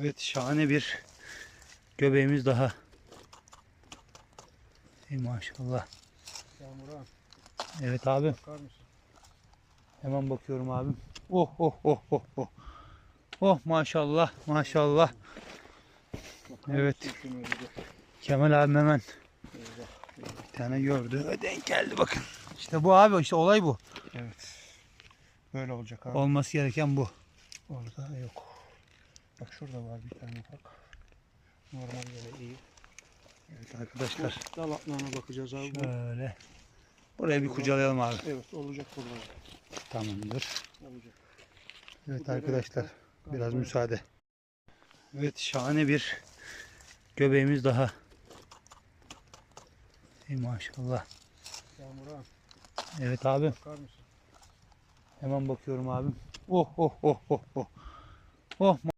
Evet şahane bir göbeğimiz daha. Ey maşallah. Evet abi. Hemen bakıyorum abim. Oh oh oh oh oh. Oh maşallah maşallah. Evet. Kemal abim hemen bir tane gördü. Ve Denk geldi bakın. İşte bu abi işte olay bu. Evet. Böyle olacak abi. Olması gereken bu. Orada yok. Bak şurada var bir tane ufak. Normal böyle iyi. Evet arkadaşlar. Dal atlağına bakacağız abi. Şöyle. Buraya bir kucalayalım abi. Evet olacak burada. Tamamdır. Olacak. Evet arkadaşlar. Biraz müsaade. Evet şahane bir göbeğimiz daha. Ey maşallah. Yağmur'a Evet abi. bakar mısın? Hemen bakıyorum abim. Oh oh oh oh oh. Oh